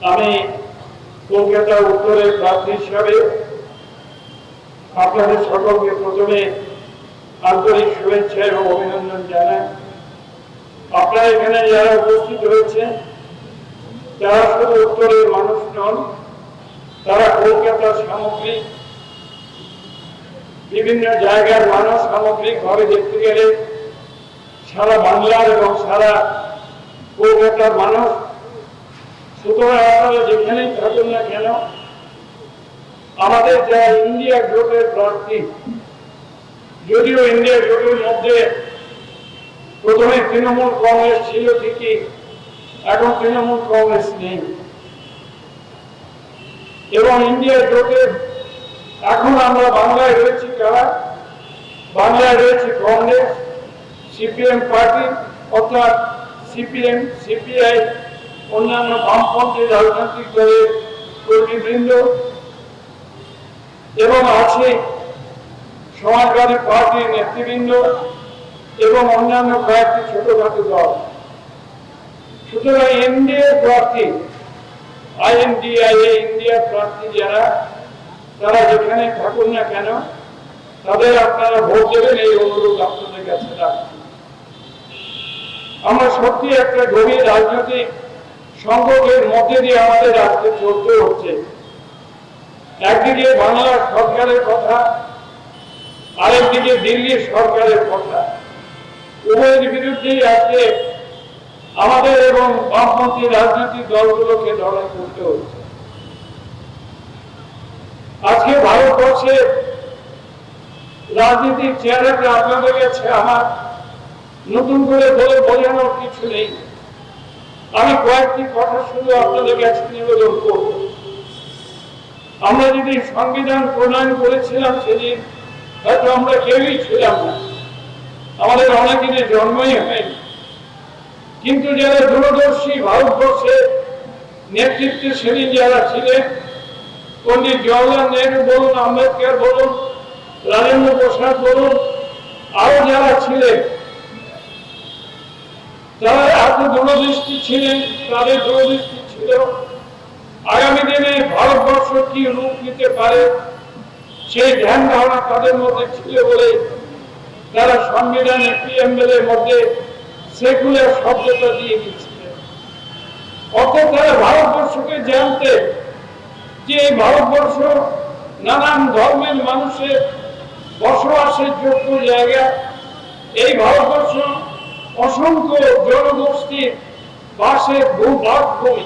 আমি কলকাতা উত্তরের প্রার্থী হিসাবে আপনাদের সকলকে প্রথমে আন্তরিক শুভেচ্ছা এবং অভিনন্দন জানাই। আপনারা এখানে যারা উপস্থিত হয়েছে তারা শুধু উত্তরের মানুষ নন, তারা কলকাতার সামগ্রিক, বিভিন্ন জায়গার মানুষ সামগ্রিকভাবে দেখতে গেলে সারা বাংলার এবং সারা কলকাতার মানুষ সুতরাং আপনারা যেখানেই থাকুন না কেন, আমাদের যা ইন্ডিয়া জোটের প্রার্থী, যদিও ইন্ডিয়া জোটের মধ্যে প্রথমে তৃণমূল কংগ্রেস ছিল ঠিকই, এখন তৃণমূল কংগ্রেস নেই। এবং ইন্ডিয়া জোটের, এখন আমরা বাংলায় রয়েছি কারা? বাংলায় রয়েছে কংগ্রেস, সিপিএম পার্টি, অর্থাৎ সিপিএম, সিপিআই অন্যান্য বামপন্থী রাজনৈতিক দলের কর্মীবৃন্দ এবং আছে সমাজবাদী পার্টির নেতৃবৃন্দ এবং অন্যান্য কয়েকটি ছোটখাটো দল। সুতরাং এনডিএ প্রার্থী, আইএনডিআইএ ইন্ডিয়া প্রার্থী যারা, তারা যেখানে থাকুন না কেন, তাদের আপনারা ভোট দেবেন এই অনুরোধ আপনাদের কাছে রাখছি। আমরা সত্যি একটা গভীর রাজনৈতিক সংকটের মধ্যে দিয়ে আমাদের রাজ্যে চলতে হচ্ছে। একদিকে বাংলা সরকারের কথা, আরেকদিকে দিল্লি সরকারের কথা। উভয়ের বিরুদ্ধেই আজকে আমাদের এবং বামপন্থী রাজনৈতিক দলগুলোকে লড়াই করতে হচ্ছে। আজকে ভারতবর্ষের রাজনীতির চেহারাটা আপনাদের কাছে আমার নতুন করে বলে বোঝানোর কিছু নেই। আমি কয়েকটি কথা শুধু আপনাদের কাছে নিবেদন করব। আমরা যদি সংবিধান প্রণয়ন করেছিলাম সেদিন হয়তো আমরা কেউই ছিলাম না। আমাদের অনেকদিনের জন্মই হয়নি। কিন্তু যারা দূরদর্শী ভারতবর্ষে নেতৃত্বে সেদিন যারা ছিলেন পন্ডিত জওয়াহরলাল নেহরু বলুন, আম্বেদকর বলুন রাজেন্দ্র প্রসাদ বলুন আরও যারা ছিলেন যারা এত দূরদৃষ্টি ছিলেন, তাদের দূরদৃষ্টি ছিল। আগামী দিনে ভারতবর্ষ কি রূপ নিতে পারে, সেই ধ্যান ধারণা তাদের মধ্যে ছিল বলে তারা সংবিধানে পিএমএল এর মধ্যে সেকুলার শব্দটা দিয়ে দিচ্ছিলেন অর্থাৎ তারা ভারতবর্ষকে জানতে যে এই ভারতবর্ষ নানান ধর্মের মানুষের বসবাসের যোগ্য জায়গা, এই ভারতবর্ষ অসংখ্য জনগোষ্ঠীর বাসের ভূমি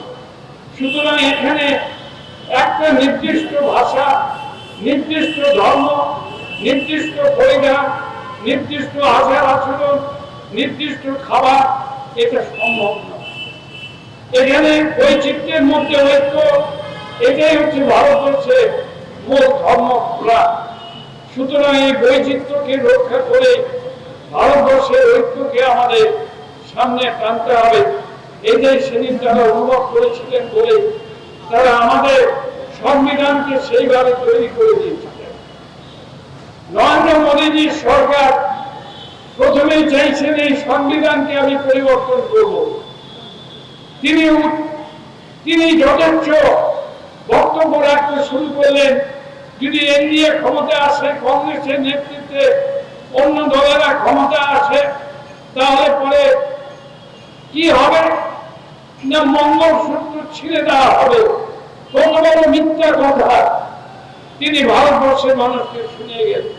সুতরাং এখানে একটা নির্দিষ্ট ভাষা, নির্দিষ্ট ধর্ম, নির্দিষ্ট পরিধান নির্দিষ্ট আচার আচরণ, নির্দিষ্ট খাবার, এটা সম্ভব নয় এখানে বৈচিত্র্যের মধ্যে ঐক্য, এটাই হচ্ছে ভারতবর্ষের মূল ধর্ম খোলা সুতরাং এই বৈচিত্র্যকে রক্ষা করে ভারতবর্ষের ঐক্যকে আমাদের সামনে টানতে হবে। এটাই সেদিন তারা অনুভব করেছিলেন বলে তারা আমাদের সংবিধানকে সেইভাবে তৈরি করে দিয়েছিলেন। নরেন্দ্র মোদীজির সরকার প্রথমেই চাইছেন এই সংবিধানকে আমি পরিবর্তন করব। তিনি তিনি যথেচ্ছ বক্তব্য রাখতে শুরু করলেন। যদি এনডিএ ক্ষমতা আসে, কংগ্রেসের নেতৃত্বে অন্য দলেরা ক্ষমতা আসে, তাহলে পরে কি হবে? না মঙ্গলসূত্র ছিঁড়ে দেওয়া হবে। বড় মিথ্যা কথা তিনি ভারতবর্ষের মানুষকে শুনে গেলেন।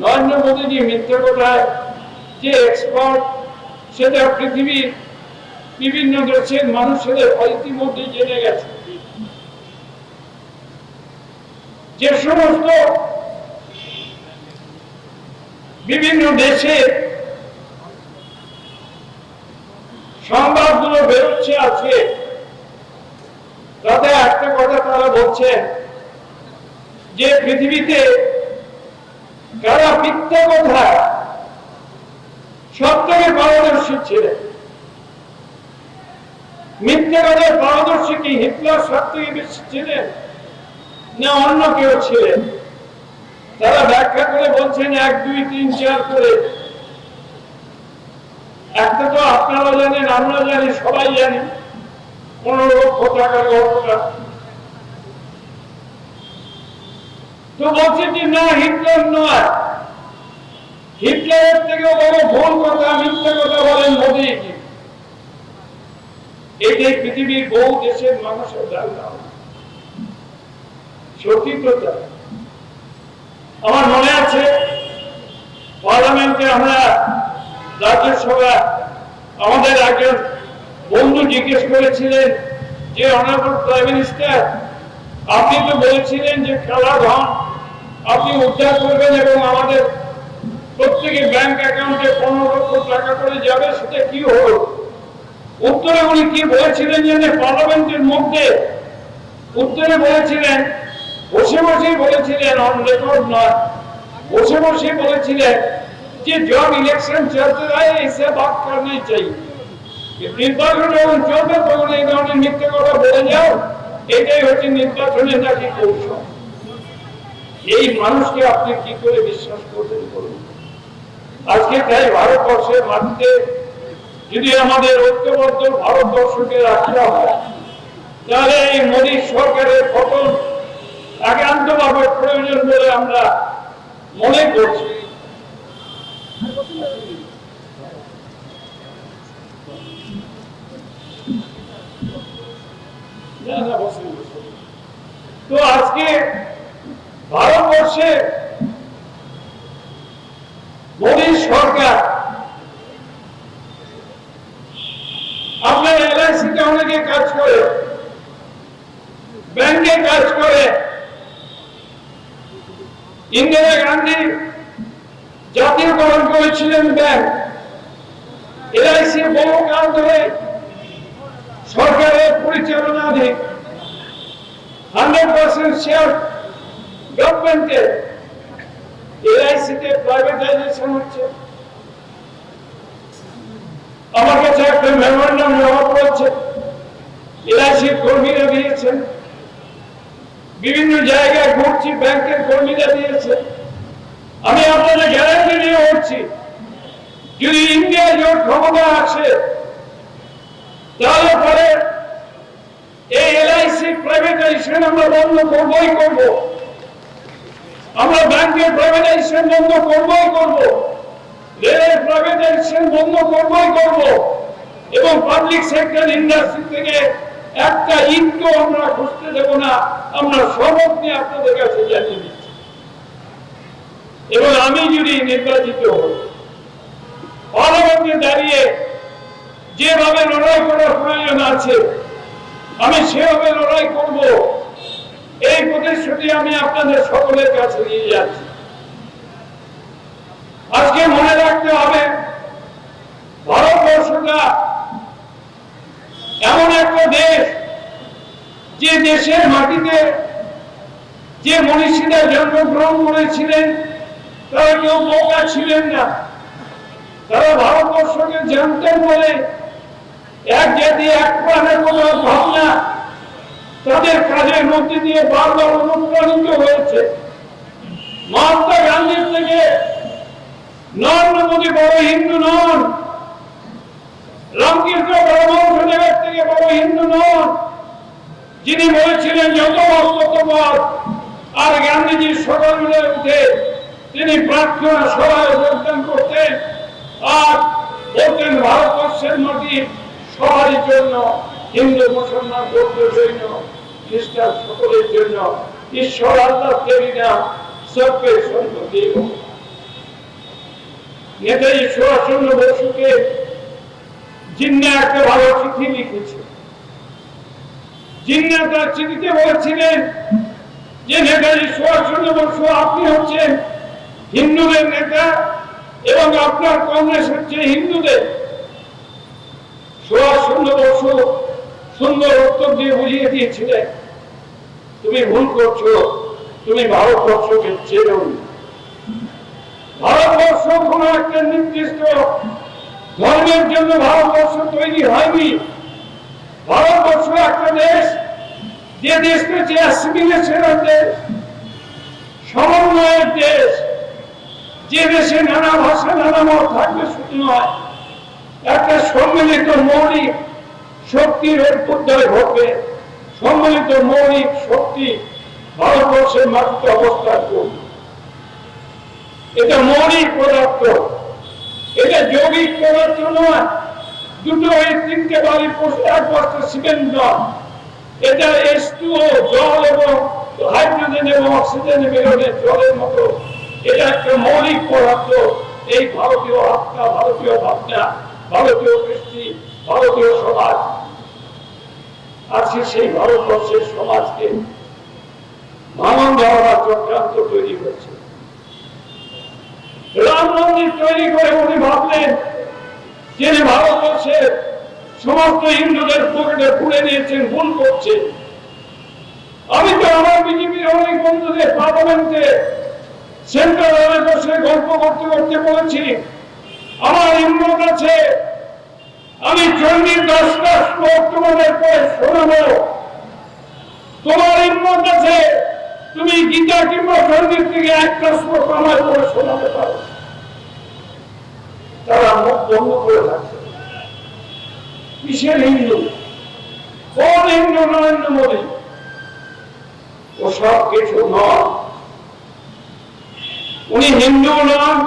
নরেন্দ্র মোদীজি মিথ্যা কথায় যে এক্সপার্ট সেটা পৃথিবীর বিভিন্ন দেশের মানুষের ইতিমধ্যে জেনে গেছে। যে সমস্ত বিভিন্ন দেশে সংবাদগুলো বেরোচ্ছে আছে তাতে একটা কথা তারা বলছে যে পৃথিবীতে কারা মিথ্যা কথা সব থেকে পারদর্শী ছিলেন, মিথ্যা কথায় পারদর্শী কি হিটলার সব থেকে বেশি ছিলেন না অন্য কেউ ছিলেন? তারা ব্যাখ্যা করে বলছেন এক, দুই, তিন, চার করে। একটা তো আপনারা জানেন, আমরা জানি, সবাই জানি। পনেরো লক্ষ টাকার ঘটনা। তো বলছে যে না, হিটলার নয়। হিটলারের থেকেও বড় ভুল কথা, মিথ্যা কথা বলেন মোদী এটাই পৃথিবীর বহু দেশের মানুষের সত্যি তো তাই। আমার মনে আছে, পার্লামেন্টে আমরা রাজ্যসভা আমাদের একজন বন্ধু জিজ্ঞেস করেছিলেন যে অনারেবল প্রাইম মিনিস্টার আপনি তো বলেছিলেন যে, খেলা ধন আপনি উদ্ধার করবেন এবং আমাদের প্রত্যেকে ব্যাংক অ্যাকাউন্টে পনেরো লক্ষ টাকা করে যাবে, সেটা কি হলো? উত্তরে উনি কি বলেছিলেন যে পার্লামেন্টের মধ্যে উত্তরে বলেছিলেন বসে বসে বলেছিলেন অন রেকর্ড নয়। বসে বসে বলেছিলেন যে জব ইলেকশন চলতে রহে এসে বাদ করনি চাই। নির্বাচন যখন চলবে, তখন এই ধরনের মিথ্যে কথা বলে যাও। এটাই হচ্ছে নির্বাচনের নাকি কৌশল। এই মানুষকে আপনি কি করে বিশ্বাস করবেন করুন আজকে তাই ভারতবর্ষের মাটিতে যদি আমাদের ঐক্যবদ্ধ ভারতবর্ষকে রাখা হয়, তাহলে এই মোদী সরকারের পতন একান্তভাবে প্রয়োজন বলে আমরা মনে করছি। তো আজকে ভারতবর্ষে মোদী সরকার, আপনার এলআইসিতে অনেকে কাজ করে, ব্যাংকে কাজ করে ইন্দিরা গান্ধী জাতীয়করণ করেছিলেন ব্যাংক। এলআইসি বহুকাল ধরে সরকারের পরিচালনাধীন হান্ড্রেড পার্সেন্ট শেয়ার গভর্নমেন্টের এলআইসিতে প্রাইভেটাইজেশন হচ্ছে। আমার কাছে একটা মেমোরেন্ডাম জমা পড়েছে। এলআইসির কর্মীরা দিয়েছেন। বিভিন্ন জায়গায় ঘুরছি ব্যাংকের কর্মীরা দিয়েছে। আমি আপনাদের গ্যারান্টি নিয়ে উঠছি যদি ইন্ডিয়া জোট ক্ষমতা আছে, তাহলে পরে এই এলআইসি প্রাইভেটাইজেশন আমরা বন্ধ করবই করব। আমরা ব্যাংকের প্রাইভেটাইজেশন বন্ধ করবই করব। রেলের প্রাইভেটাইজেশন বন্ধ করবই করব। এবং পাবলিক সেক্টর ইন্ডাস্ট্রি থেকে একটা ইটও আমরা খুঁজতে দেব না, আমরা নিয়ে আপনাদের কাছে জানিয়ে দিচ্ছি। এবং আমি যদি নির্বাচিত হই দাঁড়িয়ে যেভাবে লড়াই করার প্রয়োজন আছে, আমি সেভাবে লড়াই করব, এই প্রতিশ্রুতি আমি আপনাদের সকলের কাছে নিয়ে যাচ্ছি। আজকে মনে রাখতে হবে ভারতবর্ষটা এমন একটা দেশ যে দেশের মাটিতে যে মনীষীরা জন্মগ্রহণ করেছিলেন, তারা কেউ বোকা ছিলেন না। তারা ভারতবর্ষকে জানতেন বলে এক জাতি, এক প্রাণের কোনো ভাবনা তাদের কাজের মধ্যে দিয়ে বারবার অনুপ্রাণিত হয়েছে। মহাত্মা গান্ধীর থেকে, নরেন্দ্র মোদী বড় হিন্দু নন। রামকৃষ্ণ পরমহংসদেবের থেকে বড় হিন্দু নন। যিনি বলেছিলেন যত ততপদ আর গান্ধীজি সকালবেলা উঠে তিনি প্রার্থনা সভায় যোগদান করতেন, আর বলতেন ভারতবর্ষের মাটি সবারই জন্য, হিন্দু, মুসলমান, বৌদ্ধ, জৈন, খ্রিস্টান সকলের জন্য। ঈশ্বর আল্লাহ তেরি না, সবকে সন্ত নেতাজি সুভাষচন্দ্র বসুকে জিন্না একটা ভালো চিঠি লিখেছে। জিন্না তার চিঠিতে বলেছিলেন যে আপনি হিন্দুদের নেতা এবং আপনার কংগ্রেস হচ্ছে হিন্দুদের তুমি ভুল করছ, তুমি ভারতবর্ষকে চেনো। ভারতবর্ষ কোন একটা নির্দিষ্ট ধর্মের জন্য ভারতবর্ষ তৈরি হয়নি ভারতবর্ষ একটা দেশ যে দেশটা হচ্ছে অ্যাসিমিলেশনের দেশ সমন্বয়ের দেশ, যে দেশে নানা ভাষা, নানা মত থাকবে শুধু নয়, একটা সম্মিলিত মৌলিক শক্তির উদ্ধার ঘটবে। সম্মিলিত মৌলিক শক্তি ভারতবর্ষের মাটিতে অবস্থান করবে। এটা মৌলিক পদার্থ। এটা যৌগিক পদার্থ নয়। দুটো এই তিনটে বাড়ি এক বস্তা সিমেন্ট নয় এটা এস জল এবং হাইড্রোজেন এবং অক্সিজেন মিলনের জলের মতো। এটা একটা মৌলিক পদার্থ। এই ভারতীয় আত্মা, ভারতীয় ভাবনা, ভারতীয় কৃষ্টি ভারতীয় সমাজ। আজকে সেই ভারতবর্ষের সমাজকে ভাঙন দেওয়ার চক্রান্ত তৈরি হচ্ছে রাম মন্দির তৈরি করে উনি ভাবলেন যে ভারতবর্ষের সমস্ত হিন্দুদের পকেটে পুড়ে নিয়েছেন ভুল করছে। আমি তো আমার বিজেপির অনেক বন্ধুদের পার্লামেন্টে, সেন্ট্রাল বসে গল্প করতে করতে বলেছি। আমার হিম্মত আছে আমি চণ্ডীর দশটা শ্লোক তোমাদের পরে শোনাবো। তোমার হিম্মত আছে তুমি গীতা কিংবা চণ্ডীর থেকে একটা শ্লোক আমার পরে শোনাতে পারো। তারা মুখ বন্ধ করে থাকছে কিসের হিন্দু কোন হিন্দু নরেন্দ্র মোদী? ও সব কিছু নয়। উনি হিন্দু নন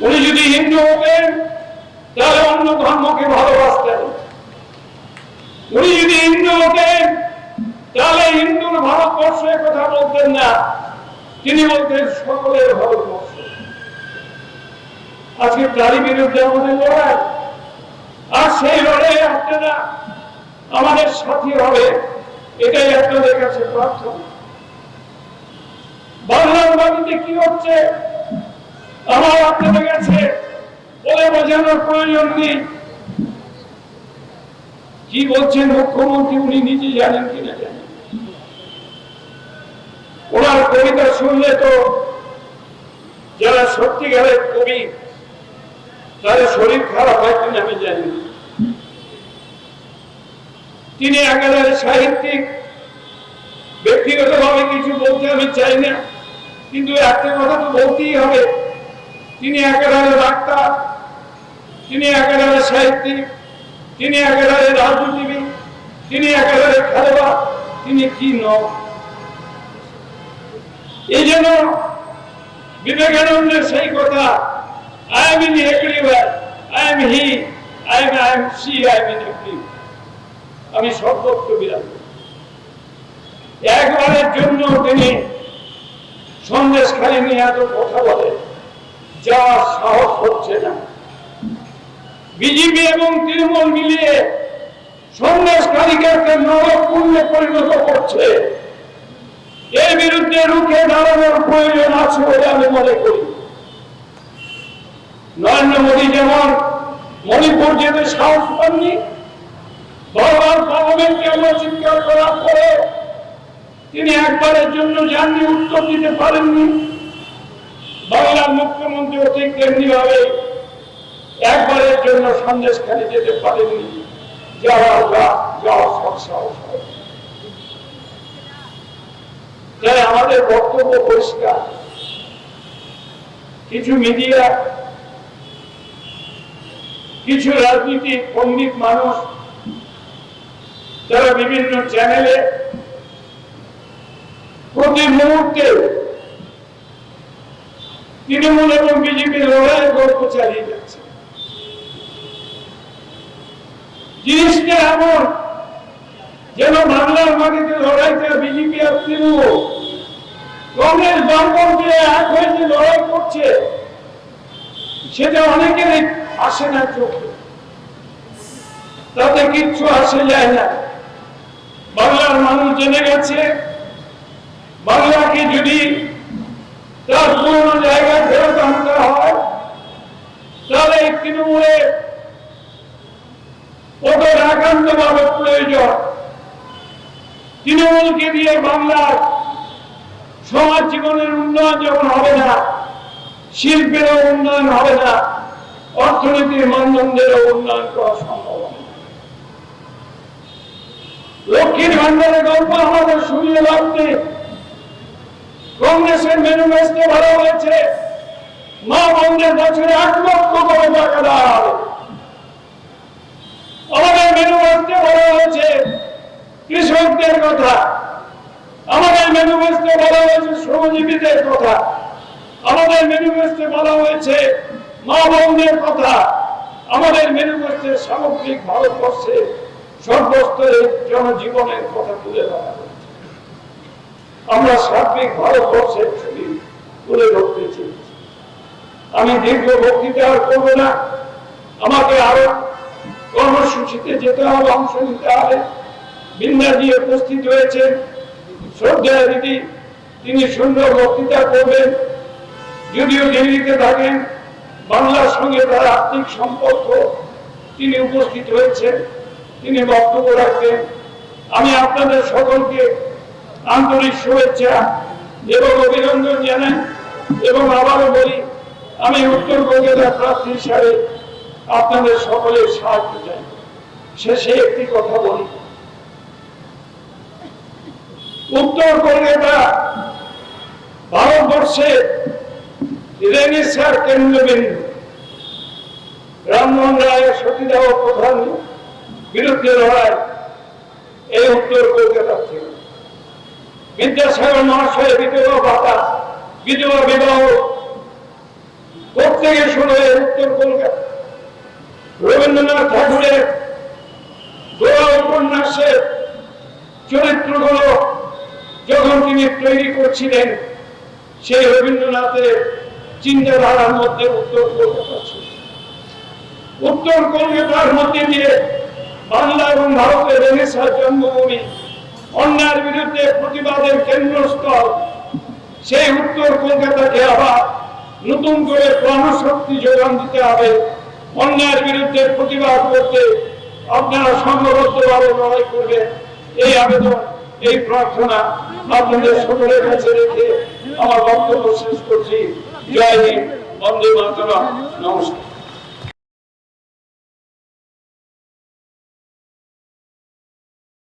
উনি যদি হিন্দু হতেন, তাহলে অন্য ধর্মকে ভালোবাসতেন। উনি যদি হিন্দু হতেন, তাহলে হিন্দুর ভারতবর্ষে কথা বলতেন না। তিনি বলতেন সকলের ভারতবর্ষ। আজকে তারই বিরুদ্ধে আমাদের লড়াই। আর সেই লড়াই আমাদের সাথী হবে। এটাই আপনাদের কাছে বাংলার মাটিতে কি হচ্ছে? আমার আপনাদের কাছে বলে বোঝানোর প্রয়োজন নেই। কি বলছেন মুখ্যমন্ত্রী, উনি নিজে জানেন কিনা জানেন ওনার কবিতা শুনলে তো যারা সত্যিকারের কবি তাদের শরীর খারাপ হয় কিনা আমি জানি তিনি একেবারে সাহিত্যিক, ব্যক্তিগতভাবে কিছু বলতে আমি চাই না, কিন্তু একটা কথা তো বলতেই হবে। তিনি একেবারে ডাক্তার, তিনি একেবারে সাহিত্যিক, তিনি একেবারে রাজনীতিবিদ, তিনি একেবারে খেলোয়াড়, তিনি কি ন এই জন্য বিবেকানন্দের সেই কথা I am in everywhere I am he I am I am she I am in every আমি সর্বত্র বিরাজ। একবারের জন্য তিনি সন্দেশ খালি নিয়ে এত কথা বলে, যা সাহস হচ্ছে না। বিজেপি এবং তৃণমূল মিলিয়ে সন্দেশ খালিকে একটা নরক পুণ্যে পরিণত করছে। এর বিরুদ্ধে রুখে দাঁড়ানোর প্রয়োজন আছে বলে আমি মনে করি। নরেন্দ্র মোদী যেমন মণিপুর যেতে সাহস পাননি বারবার পার্লামেন্টে আমরা করার পরে তিনি একবারের জন্য যাননি, উত্তর দিতে পারেননি। বাংলার মুখ্যমন্ত্রী ঠিক তেমনি ভাবে একবারের জন্য সন্দেশ খালি যেতে পারেননি আমাদের বক্তব্য পরিষ্কার। কিছু মিডিয়া কিছু রাজনীতি পণ্ডিত মানুষ যারা বিভিন্ন চ্যানেলে প্রতি মুহূর্তে তৃণমূল এবং বিজেপির লড়াইয়ের গল্প চালিয়ে যাচ্ছে। জিনিসটা এমন, যেন বাংলার মাটিতে লড়াইটা বিজেপি আর তৃণমূল। কংগ্রেস বামপন্থী এক হয়ে যে লড়াই করছে, সেটা অনেকের আসে না চোখে তাতে কিচ্ছু আসে যায় না। বাংলার মানুষ জেনে গেছে, বাংলাকে যদি তার পুরনো জায়গায় ফেরত আনতে হয়, তাহলে এই তৃণমূলের ওদের একান্ত ভাবে প্রয়োজন। তৃণমূলকে দিয়ে বাংলার সমাজ জীবনের উন্নয়ন যখন হবে না, শিল্পেরও উন্নয়ন হবে না অর্থনীতির মানদণ্ডেরও উন্নয়ন করা সম্ভব। লক্ষ্মীর ভান্ডারের গল্প আমাদের শুনিয়ে লাভ নেই। কংগ্রেসের ম্যানিফেস্টো ভালো হয়েছে। মা বন্ধের বছরে এক লক্ষ করে টাকা দেওয়া আমাদের মেনুবস্তে বলা হয়েছে। কৃষকদের কথা। আমাদের মেনুবস্তে বলা হয়েছে শ্রমজীবীদের কথা। আমাদের মেনুবস্তে বলা হয়েছে বোনদের কথা, আমাদের মেনুবস্তে সামগ্রিক ভারতবর্ষে সর্বস্তরের জনজীবনের কথা তুলে ধরা হয়েছে। আমরা সার্বিক ভারতবর্ষের ছবি তুলে ধরতে চেয়েছি। আমি দীর্ঘ বক্তৃতা আর করব না। আমাকে আরও কর্মসূচিতে যেতে হবে, অংশ নিতে হবে। বিন্দাজি উপস্থিত হয়েছেন শ্রদ্ধা দিদি, তিনি সুন্দর বক্তৃতা করবেন। যদিও দিল্লিতে থাকেন বাংলার সঙ্গে তার আর্থিক সম্পর্ক। তিনি উপস্থিত হয়েছে তিনি বক্তব্য রাখবেন। আমি আপনাদের সকলকে আন্তরিক শুভেচ্ছা এবং অভিনন্দন জানাই এবং আবারও বলি, আমি উত্তর কলকাতার প্রার্থী হিসাবে আপনাদের সকলের সাহায্য চাই। শেষে একটি কথা বলি। উত্তর কলকাতা রেনেসার কেন্দ্রবিন্দু রামমোহন রায়ের সতীদাহ প্রধান বিরুদ্ধে লড়াই, এই উত্তর কলকাতা থেকে। বিদ্যাসাগর মহাশয় বিধবা ভাতা বিধবা বিবাহ প্রত্যেকে শুরু উত্তর কলকাতা। রবীন্দ্রনাথ ঠাকুরের দোয়া উপন্যাসের চরিত্রগুলো যখন তিনি তৈরি করছিলেন, সেই রবীন্দ্রনাথের চিন্তাধারার মধ্যে উত্তর কলকাতা ছিল উত্তর কলকাতার মধ্যে দিয়ে বাংলা এবং ভারতের রেনেসার জন্মভূমি, অন্যায়ের বিরুদ্ধে প্রতিবাদের কেন্দ্রস্থল। সেই উত্তর কলকাতাকে আবার নতুন করে প্রাণশক্তি যোগান দিতে হবে। অন্যায়ের বিরুদ্ধে প্রতিবাদ করতে আপনারা সংঘবদ্ধভাবে লড়াই করবেন। এই আবেদন, এই প্রার্থনা আপনাদের সকলের কাছে রেখে আমার বক্তব্য শেষ করছি। জয় হিন্দ বন্দে মাতরম নমস্কার।